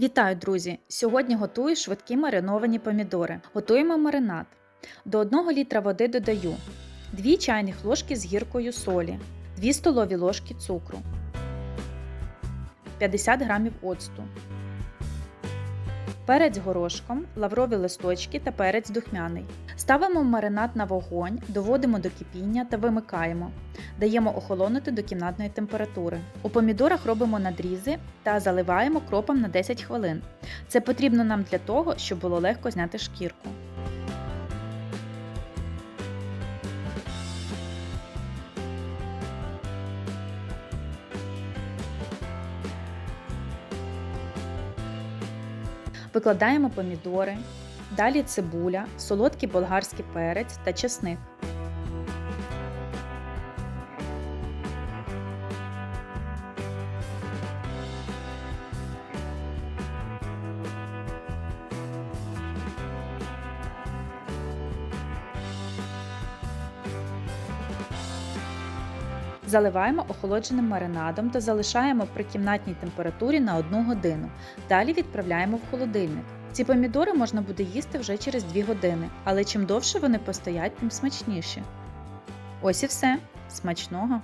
Вітаю, друзі! Сьогодні готую швидкі мариновані помідори. Готуємо маринад. До 1 літра води додаю 2 чайних ложки з гіркою солі, 2 столові ложки цукру, 50 г оцту, перець горошком, лаврові листочки та перець духмяний. Ставимо маринад на вогонь, доводимо до кипіння та вимикаємо. Даємо охолонути до кімнатної температури. У помідорах робимо надрізи та заливаємо кропом на 10 хвилин. Це потрібно нам для того, щоб було легко зняти шкірку. Викладаємо помідори, далі цибуля, солодкий болгарський перець та чесник. Заливаємо охолодженим маринадом та залишаємо при кімнатній температурі на 1 годину. Далі відправляємо в холодильник. Ці помідори можна буде їсти вже через 2 години, але чим довше вони постоять, тим смачніші. Ось і все. Смачного!